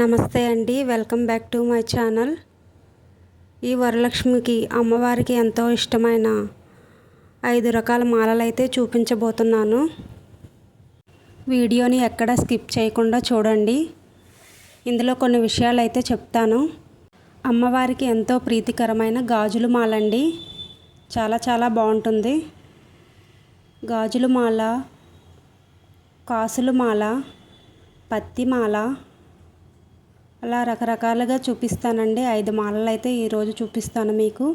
నమస్తే అండి. Welcome back to my channel. ఈ వరలక్ష్మికి అమ్మవారికి ఎంతో ఇష్టమైన ఐదు రకాల మాలలు అయితే చూపించబోతున్నాను. వీడియోని ఎక్కడ స్కిప్ చేయకుండా చూడండి. ఇందులో కొన్ని విషయాలు అయితే చెప్తాను. అమ్మవారికి ఎంతో ప్రీతికరమైన గాజులు మాలండి. చాలా చాలా బాగుంటుంది. గాజుల మాల కాసుల మాల పత్తి మాల అలా రకరకాలుగా చూపిస్తానండి. ఐదు మాలలు అయితే ఈరోజు చూపిస్తాను మీకు.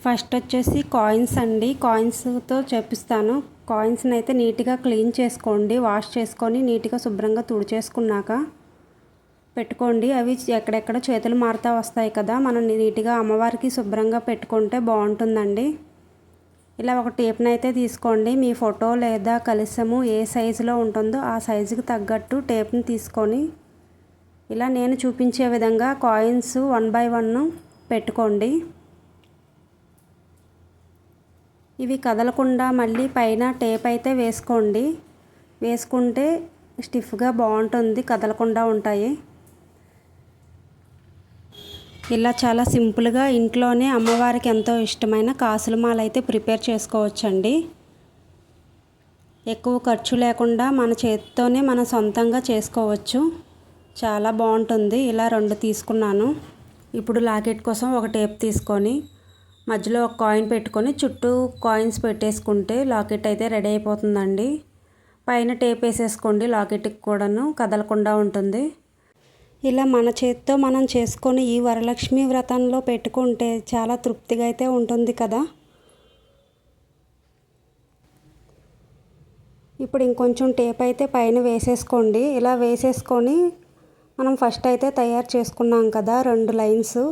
ఫస్ట్ వచ్చేసి కాయిన్స్ అండి. కాయిన్స్తో చేపిస్తాను. కాయిన్స్ని అయితే నీట్గా క్లీన్ చేసుకోండి. వాష్ చేసుకొని నీట్గా శుభ్రంగా తుడిచేసుకున్నాక పెట్టుకోండి. అవి ఎక్కడెక్కడ చేతులు మారుతా వస్తాయి కదా. మనం నీట్గా అమ్మవారికి శుభ్రంగా పెట్టుకుంటే బాగుంటుందండి. ఇలా ఒక టేప్ని అయితే తీసుకోండి. మీ ఫోటో లేదా కలశము ఏ సైజులో ఉంటుందో ఆ సైజుకి తగ్గట్టు టేప్ని తీసుకొని ఇలా నేను చూపించే విధంగా కాయిన్స్ వన్ బై వన్ పెట్టుకోండి. ఇవి కదలకుండా మళ్ళీ పైన టేప్ అయితే వేసుకోండి. వేసుకుంటే స్టిఫ్గా బాగుంటుంది కదలకుండా ఉంటాయి. ఇలా చాలా సింపుల్గా ఇంట్లోనే అమ్మవారికి ఎంతో ఇష్టమైన కాసుల మాల అయితే ప్రిపేర్ చేసుకోవచ్చండి. ఎక్కువ ఖర్చు లేకుండా మన చేతితోనే మనం సొంతంగా చేసుకోవచ్చు. చాలా బాగుంటుంది. ఇలా రెండు తీసుకున్నాను. ఇప్పుడు లాకెట్ కోసం ఒక టేప్ తీసుకొని మధ్యలో ఒక కాయిన్ పెట్టుకొని చుట్టూ కాయిన్స్ పెట్టేసుకుంటే లాకెట్ అయితే రెడీ అయిపోతుందండి. పైన టేప్ వేసేసుకోండి లాకెట్కి కూడాను. కదలకుండా ఉంటుంది. ఇలా మన చేతితో మనం చేసుకొని ఈ వరలక్ష్మి వ్రతంలో పెట్టుకుంటే చాలా తృప్తిగా అయితే ఉంటుంది కదా. ఇప్పుడు ఇంకొంచెం టేప్ అయితే పైన వేసేసుకోండి. ఇలా వేసేసుకొని మనం ఫస్ట్ అయితే తయారు చేసుకున్నాం కదా రెండు లైన్స్.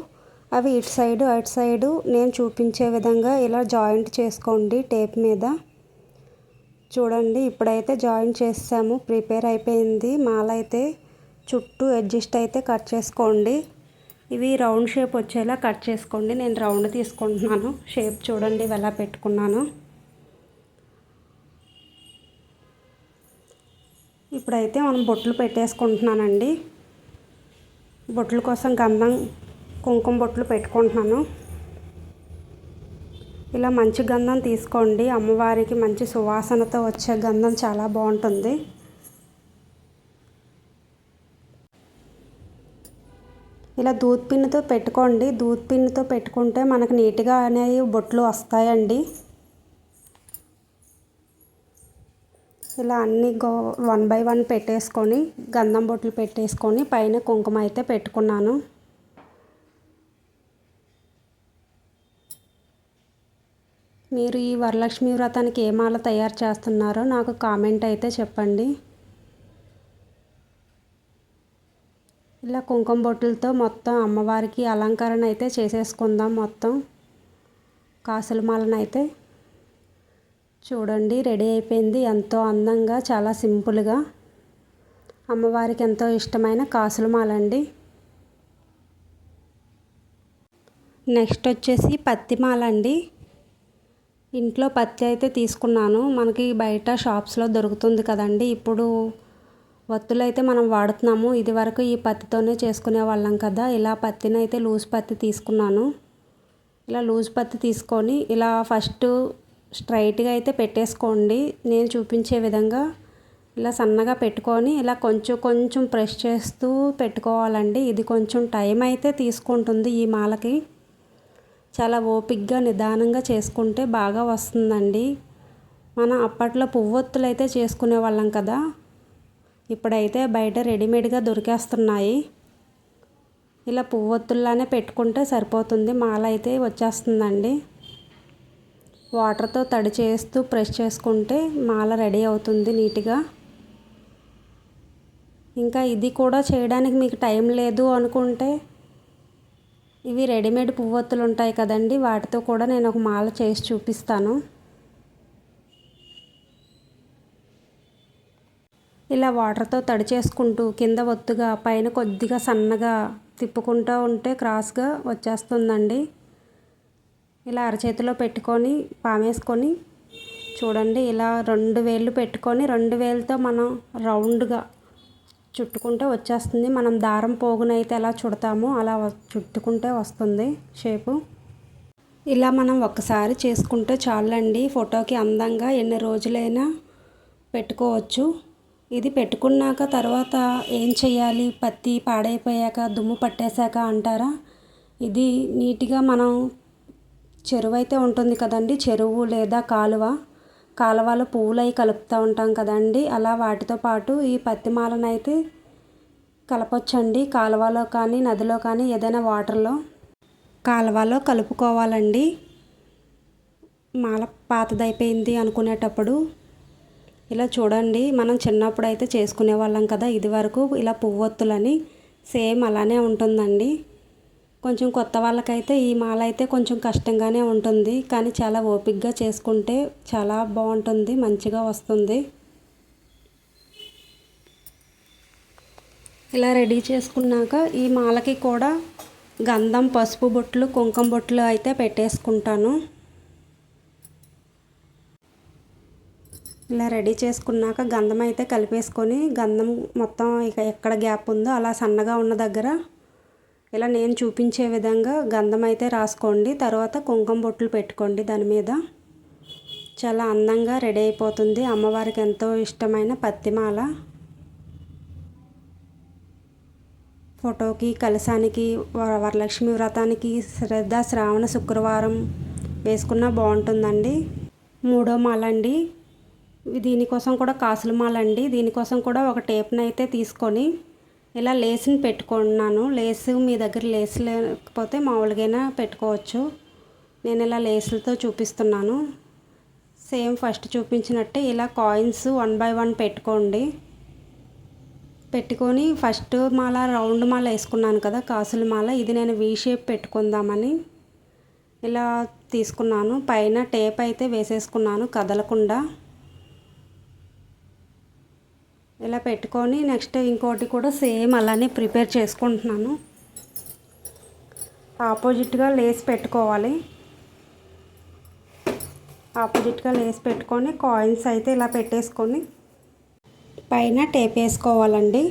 అవి ఇటు సైడు అటు సైడు నేను చూపించే విధంగా ఇలా జాయింట్ చేసుకోండి టేప్ మీద. చూడండి ఇప్పుడైతే జాయింట్ చేసాము ప్రిపేర్ అయిపోయింది. మాల అయితే చుట్టూ అడ్జస్ట్ అయితే కట్ చేసుకోండి. ఇవి రౌండ్ షేప్ వచ్చేలా కట్ చేసుకోండి. నేను రౌండ్ తీసుకుంటున్నాను. షేప్ చూడండి ఎలా పెట్టుకున్నాను. ఇప్పుడైతే మనం బొట్లు పెట్టేసుకుంటున్నానండి. బొట్ల కోసం గంధం కుంకుమ బొట్లు పెట్టుకుంటున్నాను. ఇలా మంచి గంధం తీసుకోండి. అమ్మవారికి మంచి సువాసనతో వచ్చే గంధం చాలా బాగుంటుంది. ఇలా దూద్ పిన్నుతో పెట్టుకోండి. దూద్ పిన్నుతో పెట్టుకుంటే మనకు నీట్గా అనేవి బొట్లు వస్తాయండి. ఇలా అన్ని గో వన్ బై వన్ పెట్టేసుకొని గంధం బొట్లు పెట్టేసుకొని పైన కుంకుమ అయితే పెట్టుకున్నాను. మీరు ఈ వరలక్ష్మి వ్రతానికి ఏ మాల తయారు చేస్తున్నారో నాకు కామెంట్ అయితే చెప్పండి. ఇలా కుంకుమ బొట్టులతో మొత్తం అమ్మవారికి అలంకరణ అయితే చేసేసుకుందాం మొత్తం. కాసుల మాలను అయితే చూడండి రెడీ అయిపోయింది. ఎంతో అందంగా చాలా సింపుల్గా. అమ్మవారికి ఎంతో ఇష్టమైన కాసుల మాల అండి నెక్స్ట్ వచ్చేసి పత్తి మాల అండి ఇంట్లో పత్తి అయితే తీసుకున్నాను. మనకి బయట షాప్స్లో దొరుకుతుంది కదండి. ఇప్పుడు వత్తులు అయితే మనం వాడుతున్నాము. ఇది వరకు ఈ పత్తితోనే చేసుకునే వాళ్ళం కదా. ఇలా పత్తిని అయితే లూజ్ పత్తి తీసుకున్నాను. ఇలా లూజ్ పత్తి తీసుకొని ఇలా ఫస్ట్ స్ట్రైట్గా అయితే పెట్టేసుకోండి. నేను చూపించే విధంగా ఇలా సన్నగా పెట్టుకొని ఇలా కొంచెం కొంచెం ప్రెస్ చేస్తూ పెట్టుకోవాలండి. ఇది కొంచెం టైం అయితే తీసుకుంటుంది ఈ మాలకి. చాలా ఓపిక్గా నిదానంగా చేసుకుంటే బాగా వస్తుందండి. మనం అప్పట్లో పువ్వొత్తులు అయితే చేసుకునే వాళ్ళం కదా. ఇప్పుడైతే బయట రెడీమేడ్గా దొరికేస్తున్నాయి. ఇలా పువ్వొత్తుల్లానే పెట్టుకుంటే సరిపోతుంది. మాల అయితే వచ్చేస్తుందండి. వాటర్తో తడి చేస్తూ ప్రెస్ చేసుకుంటే మాల రెడీ అవుతుంది నీట్గా. ఇంకా ఇది కూడా చేయడానికి మీకు టైం లేదు అనుకుంటే ఇవి రెడీమేడ్ పువ్వొత్తులు ఉంటాయి కదండి. వాటితో కూడా నేను ఒక మాల చేసి చూపిస్తాను. ఇలా వాటర్తో తడి చేసుకుంటూ కింద ఒత్తుగా పైన కొద్దిగా సన్నగా తిప్పుకుంటూ ఉంటే క్రాస్గా వచ్చేస్తుందండి. ఇలా అరచేతిలో పెట్టుకొని పామేసుకొని చూడండి ఇలా రెండు వేళ్ళు పెట్టుకొని రెండు వేలతో మనం రౌండ్గా చుట్టుకుంటే వచ్చేస్తుంది. మనం దారం పోగునైతే ఎలా చుడతామో అలా చుట్టుకుంటే వస్తుంది షేపు. ఇలా మనం ఒక్కసారి చేసుకుంటే చాలండి. ఫోటోకి అందంగా ఎన్ని రోజులైనా పెట్టుకోవచ్చు. ఇది పెట్టుకున్నాక తర్వాత ఏం చేయాలి పత్తి పాడైపోయాక దుమ్ము పట్టేశాక అంటారా? ఇది నీట్గా మనం చెరువు అయితే ఉంటుంది కదండి చెరువు లేదా కాలువ. కాలువలో పువ్వులు అవి కలుపుతూ ఉంటాం కదండి. అలా వాటితో పాటు ఈ పత్తి మాలను అయితే కలపొచ్చండి. కాలువలో కానీ నదిలో కానీ ఏదైనా వాటర్లో కాలువలో కలుపుకోవాలండి. మాల పాతదైపోయింది అనుకునేటప్పుడు ఇలా చూడండి మనం చిన్నప్పుడు అయితే చేసుకునే వాళ్ళం కదా ఇది వరకు ఇలా పువ్వొత్తులని సేమ్ అలానే ఉంటుందండి. కొంచెం కొత్త వాళ్ళకైతే ఈ మాల అయితే కొంచెం కష్టంగానే ఉంటుంది కానీ చాలా ఓపిక్గా చేసుకుంటే చాలా బాగుంటుంది మంచిగా వస్తుంది. ఇలా రెడీ చేసుకున్నాక ఈ మాలకి కూడా గంధం పసుపు బొట్లు కుంకుమ బొట్లు అయితే పెట్టేసుకుంటాను. ఇలా రెడీ చేసుకున్నాక గంధం అయితే కలిపేసుకొని గంధం మొత్తం ఇక ఎక్కడ గ్యాప్ ఉందో అలా సన్నగా ఉన్న దగ్గర ఇలా నేను చూపించే విధంగా గంధం అయితే రాసుకోండి. తర్వాత కుంకుమ బొట్లు పెట్టుకోండి దాని మీద. చాలా అందంగా రెడీ అయిపోతుంది. అమ్మవారికి ఎంతో ఇష్టమైన పత్తిమాల. ఫోటోకి కలశానికి వరలక్ష్మి వ్రతానికి శ్రద్ధ శ్రావణ శుక్రవారం వేసుకున్నా బాగుంటుందండి. మూడో మాల అండి. దీనికోసం కూడా కాసుల మాల అండి దీనికోసం కూడా ఒక టేప్ని అయితే తీసుకొని ఇలా లేస్ని పెట్టుకున్నాను. లేసు మీ దగ్గర లేస్ లేకపోతే మామూలుగా పెట్టుకోవచ్చు. నేను ఇలా లేసులతో చూపిస్తున్నాను. సేమ్ ఫస్ట్ చూపించినట్టే ఇలా కాయిన్స్ వన్ బై వన్ పెట్టుకోండి. పెట్టుకొని ఫస్ట్ మాల రౌండ్ మాల వేసుకున్నాను కదా కాసుల మాల. ఇది నేను వీ షేప్ పెట్టుకుందామని ఇలా తీసుకున్నాను. పైన టేప్ అయితే వేసేసుకున్నాను కదలకుండా. ఇలా పెట్టుకొని నెక్స్ట్ ఇంకోటి కూడా సేమ్ అలానే ప్రిపేర్ చేసుకుంటున్నాను. ఆపోజిట్గా లేస్ పెట్టుకోవాలి. ఆపోజిట్గా లేస్ పెట్టుకొని కాయిన్స్ అయితే ఇలా పెట్టేసుకొని పైన టేప్ వేసుకోవాలండి.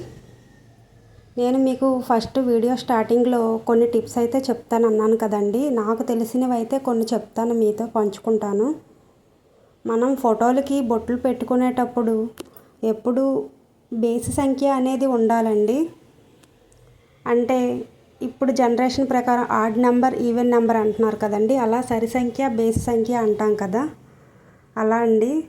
నేను మీకు ఫస్ట్ వీడియో స్టార్టింగ్లో కొన్ని టిప్స్ అయితే చెప్తాను అన్నాను కదండి. నాకు తెలిసినవి అయితే కొన్ని చెప్తాను మీతో పంచుకుంటాను. మనం ఫోటోలకి బొట్లు పెట్టుకునేటప్పుడు ఎప్పుడు బేసి సంఖ్య అనేది ఉండాలండి. అంటే ఇప్పుడు జనరేషన్ ప్రకారం ఆడ్ నెంబర్ ఈవెన్ నెంబర్ అంటున్నారు కదండి. అలా సరి సంఖ్య బేసి సంఖ్య అంటాం కదా. అలా అండి.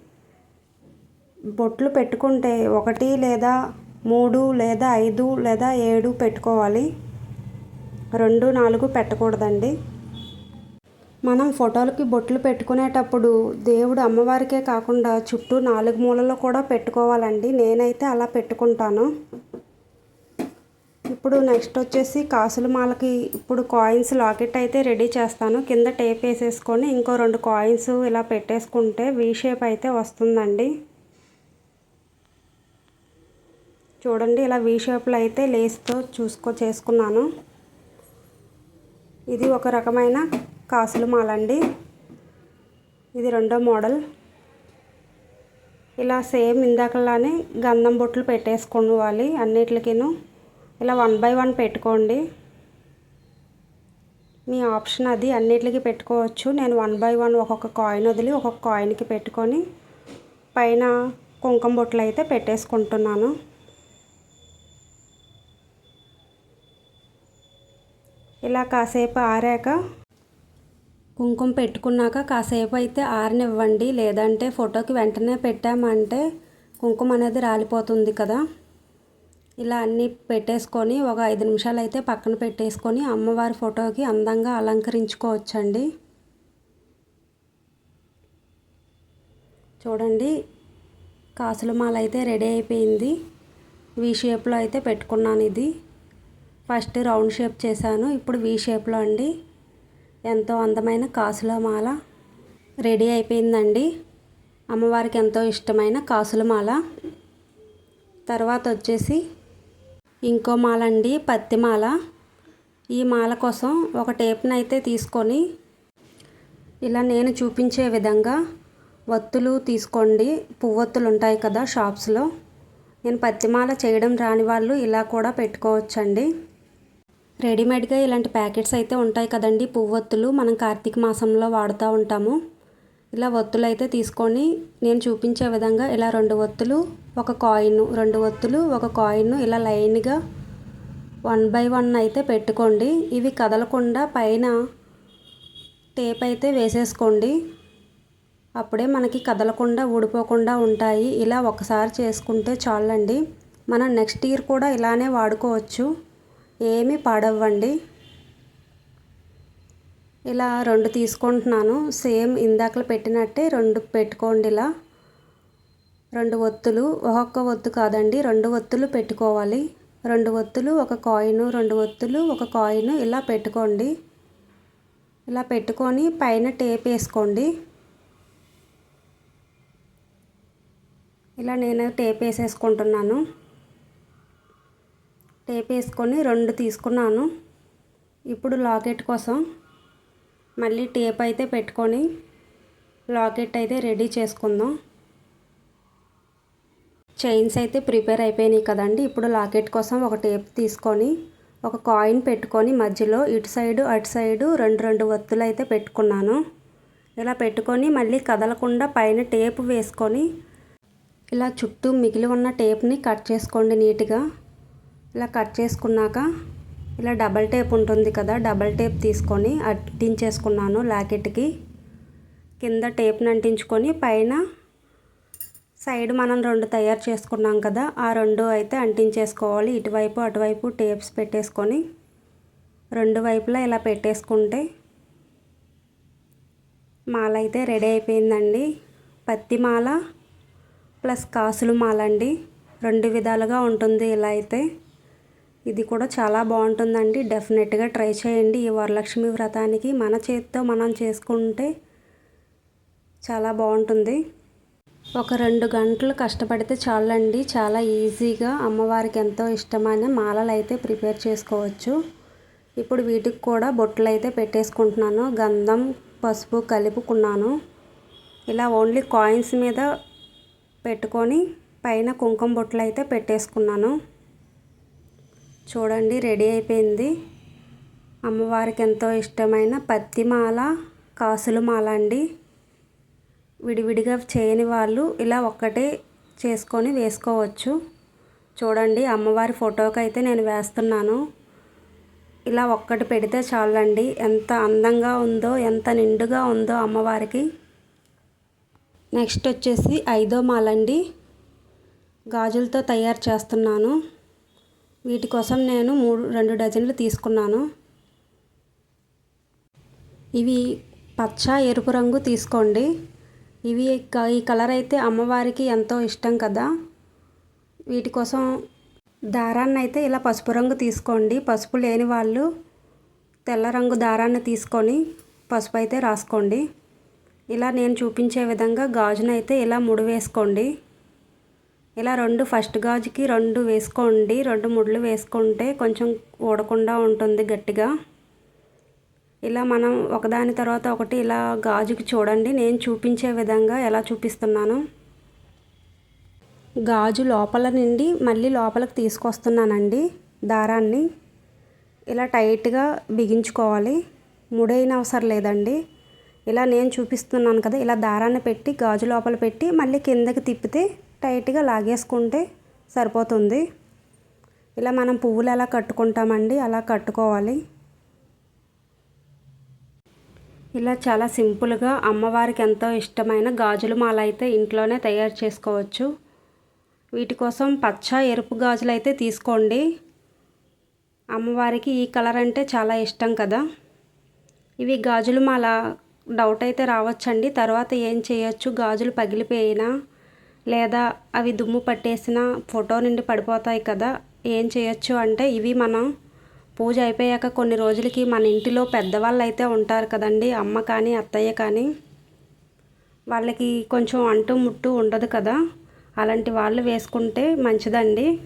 బొట్లు పెట్టుకుంటే ఒకటి లేదా మూడు లేదా ఐదు లేదా ఏడు పెట్టుకోవాలి. రెండు నాలుగు పెట్టకూడదండి. మనం ఫోటోలకి బొట్లు పెట్టుకునేటప్పుడు దేవుడు అమ్మవారికే కాకుండా చుట్టూ నాలుగు మూలలో కూడా పెట్టుకోవాలండి. నేనైతే అలా పెట్టుకుంటాను. ఇప్పుడు నెక్స్ట్ వచ్చేసి కాసుల మాలకి ఇప్పుడు కాయిన్స్ లాకెట్ అయితే రెడీ చేస్తాను. కింద టేప్ వేసేసుకొని ఇంకో రెండు కాయిన్స్ ఇలా పెట్టేసుకుంటే వీ షేప్ అయితే వస్తుందండి. చూడండి ఇలా వీ షేప్లో అయితే లేస్తో చూసుకో చేసుకున్నాను. ఇది ఒక రకమైన కాసులు మాల అండి ఇది రెండో మోడల్. ఇలా సేమ్ ఇందాకలానే గంధం బొట్లు పెట్టేసుకోవాలి అన్నిటికీను ఇలా వన్ బై వన్ పెట్టుకోండి. మీ ఆప్షన్ అది అన్నిటికి పెట్టుకోవచ్చు. నేను వన్ బై వన్ ఒక్కొక్క కాయిన్ వదిలి ఒక్కొక్క కాయిన్కి పెట్టుకొని పైన కుంకుమ బొట్లు అయితే పెట్టేసుకుంటున్నాను. ఇలా కాసేపు ఆరాక కుంకుమ పెట్టుకున్నాక కాసేపు అయితే ఆరనివ్వండి. లేదంటే ఫోటోకి వెంటనే పెట్టామంటే కుంకుమ అనేది రాలిపోతుంది కదా. ఇలా అన్నీ పెట్టేసుకొని ఒక ఐదు నిమిషాలు అయితే పక్కన పెట్టేసుకొని అమ్మవారి ఫోటోకి అందంగా అలంకరించుకోవచ్చండి. చూడండి కాసుల మాల అయితే రెడీ అయిపోయింది. వీ షేప్లో అయితే పెట్టుకున్నాను ఇది. ఫస్ట్ రౌండ్ షేప్ చేశాను. ఇప్పుడు వీ షేప్లో అండి. ఎంతో అందమైన కాసుల మాల రెడీ అయిపోయిందండి. అమ్మవారికి ఎంతో ఇష్టమైన కాసుల మాల. తర్వాత వచ్చేసి ఇంకో మాల అండి పత్తి మాల. ఈ మాల కోసం ఒక టేప్ని అయితే తీసుకొని ఇలా నేను చూపించే విధంగా ఒత్తులు తీసుకోండి. పువ్వొత్తులు ఉంటాయి కదా షాప్స్లో. నేను పత్తిమాల చేయడం రాని వాళ్ళు ఇలా కూడా పెట్టుకోవచ్చండి. రెడీమేడ్గా ఇలాంటి ప్యాకెట్స్ అయితే ఉంటాయి కదండి. పువ్వొత్తులు మనం కార్తీక మాసంలో వాడుతూ ఉంటాము. ఇలా ఒత్తులు అయితే తీసుకొని నేను చూపించే విధంగా ఇలా రెండు ఒత్తులు ఒక కాయిన్ రెండు ఒత్తులు ఒక కాయిన్ ఇలా లైన్గా వన్ బై వన్ అయితే పెట్టుకోండి. ఇవి కదలకుండా పైన టేప్ అయితే వేసేసుకోండి. అప్పుడే మనకి కదలకుండా ఊడిపోకుండా ఉంటాయి. ఇలా ఒకసారి చేసుకుంటే చాలండి. మనం నెక్స్ట్ ఇయర్ కూడా ఇలానే వాడుకోవచ్చు. ఏమీ పాడవ్వండి. ఇలా రెండు తీసుకుంటున్నాను. సేమ్ ఇందాకలు పెట్టినట్టే రెండు పెట్టుకోండి ఇలా. రెండు ఒత్తులు ఒక్కొక్క ఒత్తు కాదండి రెండు ఒత్తులు పెట్టుకోవాలి. రెండు ఒత్తులు ఒక కాయిన్ రెండు ఒత్తులు ఒక కాయిన్ ఇలా పెట్టుకోండి. ఇలా పెట్టుకొని పైన టేప్ వేసుకోండి. ఇలా నేను టేప్ వేసేసుకుంటున్నాను. టేప్ వేసుకొని రెండు తీసుకున్నాను. ఇప్పుడు లాకెట్ కోసం మళ్ళీ టేప్ అయితే పెట్టుకొని లాకెట్ అయితే రెడీ చేసుకుందాం. చైన్స్ అయితే ప్రిపేర్ అయిపోయినాయి కదండి. ఇప్పుడు లాకెట్ కోసం ఒక టేప్ తీసుకొని ఒక కాయిన్ పెట్టుకొని మధ్యలో ఇటు సైడు అటు సైడు రెండు రెండు ఒత్తులు అయితే పెట్టుకున్నాను. ఇలా పెట్టుకొని మళ్ళీ కదలకుండా పైన టేప్ వేసుకొని ఇలా చుట్టూ మిగిలి ఉన్న టేప్ని కట్ చేసుకోండి నీట్గా. ఇలా కట్ చేసుకున్నాక ఇలా డబల్ టేప్ ఉంటుంది కదా డబల్ టేప్ తీసుకొని అంటించేసుకున్నాను లాకెట్కి. కింద టేప్ని అంటించుకొని పైన సైడ్ మనం రెండు తయారు చేసుకున్నాం కదా ఆ రెండు అయితే అంటించేసుకోవాలి. ఇటువైపు అటువైపు టేప్స్ పెట్టేసుకొని రెండు వైపులా ఇలా పెట్టేసుకుంటే మాల అయితే రెడీ అయిపోయిందండి. పత్తి మాల ప్లస్ కాసులు మాల అండి రెండు విధాలుగా ఉంటుంది ఇలా అయితే. ఇది కూడా చాలా బాగుంటుందండి. డెఫినెట్గా ట్రై చేయండి. ఈ వరలక్ష్మి వ్రతానికి మన చేతితో మనం చేసుకుంటే చాలా బాగుంటుంది. ఒక రెండు గంటలు కష్టపడితే చాలండి. చాలా ఈజీగా అమ్మవారికి ఎంతో ఇష్టమైన మాలలు అయితే ప్రిపేర్ చేసుకోవచ్చు. ఇప్పుడు వీటికి కూడా బొట్టలు అయితే పెట్టేసుకుంటున్నాను. గంధం పసుపు కలుపుకున్నాను. ఇలా ఓన్లీ కాయిన్స్ మీద పెట్టుకొని పైన కుంకుమ బొట్టలు అయితే పెట్టేసుకున్నాను. చూడండి రెడీ అయిపోయింది. అమ్మవారికి ఎంతో ఇష్టమైన పత్తి మాల కాసుల మాల అండి. విడివిడిగా చేయని వాళ్ళు ఇలా ఒక్కటే చేసుకొని వేసుకోవచ్చు. చూడండి అమ్మవారి ఫోటోకి అయితే నేను వేస్తున్నాను. ఇలా ఒక్కటి పెడితే చాలండి. ఎంత అందంగా ఉందో ఎంత నిండుగా ఉందో అమ్మవారికి. నెక్స్ట్ వచ్చేసి ఐదో మాలండి గాజులతో తయారు చేస్తున్నాను. వీటి కోసం నేను మూడు రెండు డజన్లు తీసుకున్నాను. ఇవి పచ్చ ఎరుపు రంగు తీసుకోండి. ఇవి ఈ కలర్ అయితే అమ్మవారికి ఎంతో ఇష్టం కదా. వీటి కోసం దారాన్ని అయితే ఇలా పసుపు రంగు తీసుకోండి. పసుపు లేని వాళ్ళు తెల్ల రంగు దారాన్ని తీసుకొని పసుపు అయితే రాసుకోండి. ఇలా నేను చూపించే విధంగా గాజునైతే ఇలా ముడి వేసుకోండి. ఇలా రెండు ఫస్ట్ గాజుకి రెండు వేసుకోండి రెండు ముడ్లు వేసుకుంటే కొంచెం ఊడకుండా ఉంటుంది గట్టిగా. ఇలా మనం ఒకదాని తర్వాత ఒకటి ఇలా గాజుకి చూడండి నేను చూపించే విధంగా ఎలా చూపిస్తున్నాను. గాజు లోపల నుండి మళ్ళీ లోపలికి తీసుకొస్తున్నానండి దారాన్ని. ఇలా టైట్గా బిగించుకోవాలి ముడైన అవసరం లేదండి. ఇలా నేను చూపిస్తున్నాను కదా ఇలా దారాన్ని పెట్టి గాజు లోపల పెట్టి మళ్ళీ కిందకి తిప్పితే టైట్గా లాగేసుకుంటే సరిపోతుంది. ఇలా మనం పువ్వులు ఎలా కట్టుకుంటామండి అలా కట్టుకోవాలి. ఇలా చాలా సింపుల్గా అమ్మవారికి ఎంతో ఇష్టమైన గాజులు మాల అయితే ఇంట్లోనే తయారు చేసుకోవచ్చు. వీటి కోసం పచ్చ ఎరుపు గాజులు అయితే తీసుకోండి. అమ్మవారికి ఈ కలర్ అంటే చాలా ఇష్టం కదా. ఇవి గాజుల మాల డౌట్ అయితే రావచ్చండి. తర్వాత ఏం చేయొచ్చు? గాజులు పగిలిపోయినా లేదా అవి దుమ్ము పట్టేసిన ఫోటో నుండి పడిపోతాయి కదా ఏం చేయొచ్చు అంటే ఇవి మనం పూజ అయిపోయాక కొన్ని రోజులకి మన ఇంటిలో పెద్దవాళ్ళు అయితే ఉంటారు కదండి అమ్మ కానీ అత్తయ్య కానీ. వాళ్ళకి కొంచెం అంటు ముట్టు ఉండదు కదా అలాంటి వాళ్ళు వేసుకుంటే మంచిదండి.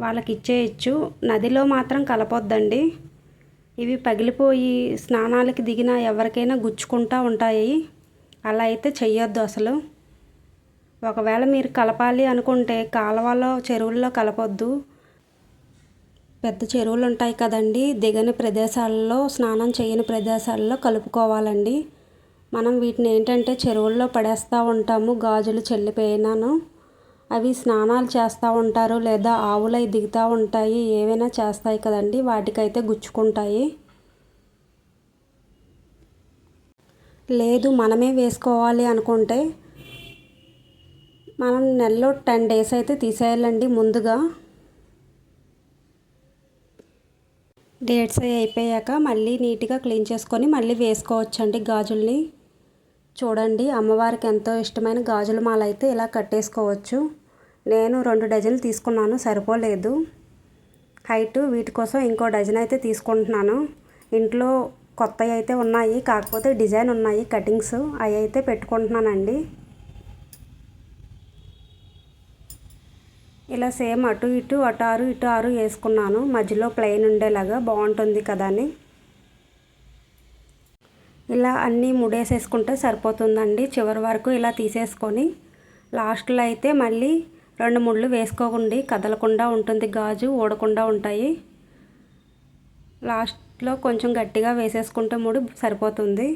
వాళ్ళకి ఇచ్చేయచ్చు నదిలో మాత్రం కలపొద్దండి. ఇవి పగిలిపోయి స్నానాలకి దిగిన ఎవరికైనా గుచ్చుకుంటూ ఉంటాయి. అలా అయితే చెయ్యొద్దు అసలు. ఒకవేళ మీరు కలపాలి అనుకుంటే కాలువలో చెరువుల్లో కలపొద్దు. పెద్ద చెరువులు ఉంటాయి కదండి. దిగని ప్రదేశాల్లో స్నానం చేయని ప్రదేశాల్లో కలుపుకోవాలండి. మనం వీటిని ఏంటంటే చెరువుల్లో పడేస్తూ ఉంటాము గాజులు చెల్లిపోయినాను. అవి స్నానాలు చేస్తూ ఉంటారు లేదా ఆవులు దిగుతూ ఉంటాయి ఏవైనా చేస్తాయి కదండి. వాటికైతే గుచ్చుకుంటాయి. లేదు మనమే వేసుకోవాలి అనుకుంటే మనం నెలలో టెన్ డేస్ అయితే తీసేయాలండి ముందుగా. డేట్స్ అయిపోయాక మళ్ళీ నీట్గా క్లీన్ చేసుకొని మళ్ళీ వేసుకోవచ్చండి గాజుల్ని. చూడండి అమ్మవారికి ఎంతో ఇష్టమైన గాజుల మాల అయితే ఇలా కట్టేసుకోవచ్చు. నేను రెండు డజన్లు తీసుకున్నాను సరిపోలేదు. హైట్ వీటి కోసం ఇంకో డజన్ అయితే తీసుకుంటున్నాను. ఇంట్లో కొత్తవి అయితే ఉన్నాయి కాకపోతే డిజైన్ ఉన్నాయి కటింగ్స్ అవి అయితే పెట్టుకుంటున్నానండి. ఇలా సేమ్ అటు ఇటు అటు ఆరు ఇటు ఆరు వేసుకున్నాను. మధ్యలో ప్లెయిన్ ఉండేలాగా బాగుంటుంది కదా అని. ఇలా అన్నీ ముడేసేసుకుంటే సరిపోతుందండి. చివరి వరకు ఇలా తీసేసుకొని లాస్ట్లో అయితే మళ్ళీ రెండు ముళ్ళు వేసుకోకండి కదలకుండా ఉంటుంది గాజు ఊడకుండా ఉంటాయి. లాస్ట్లో కొంచెం గట్టిగా వేసేసుకుంటే ముడి సరిపోతుంది.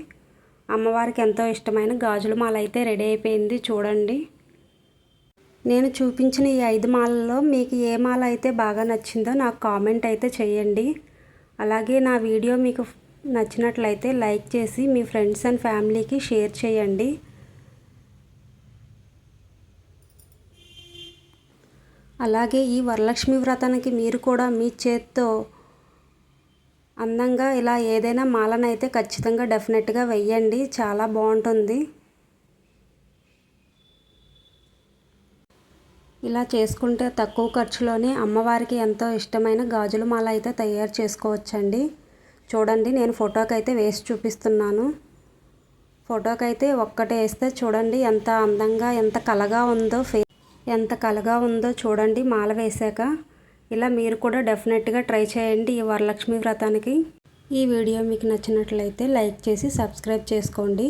అమ్మవారికి ఎంతో ఇష్టమైన గాజుల మాల అయితే రెడీ అయిపోయింది. చూడండి. నేను చూపించిన ఈ ఐదు మాలల్లో మీకు ఏ మాల అయితే బాగా నచ్చిందో నాకు కామెంట్ అయితే చేయండి. అలాగే నా వీడియో మీకు నచ్చినట్లయితే లైక్ చేసి మీ ఫ్రెండ్స్ అండ్ ఫ్యామిలీకి షేర్ చేయండి. అలాగే ఈ వరలక్ష్మి వ్రతానికి మీరు కూడా మీ చేత్తో అందంగా ఇలా ఏదైనా మాలనైతే ఖచ్చితంగా డెఫినెట్గా వెయ్యండి. చాలా బాగుంటుంది. ఇలా చేసుకుంటే తక్కువ ఖర్చులోనే అమ్మవారికి ఎంతో ఇష్టమైన గాజుల మాల అయితే తయారు చేసుకోవచ్చండి. చూడండి నేను ఫోటోకి అయితే వేసి చూపిస్తున్నాను. ఫోటోకి అయితే ఒక్కటే వేస్తే చూడండి ఎంత అందంగా ఎంత కలగా ఉందో ఫే ఎంత కలగా ఉందో చూడండి మాల వేశాక. ఇలా మీరు కూడా డెఫినెట్గా ట్రై చేయండి ఈ వరలక్ష్మి వ్రతానికి. ఈ వీడియో మీకు నచ్చినట్లయితే లైక్ చేసి సబ్స్క్రైబ్ చేసుకోండి.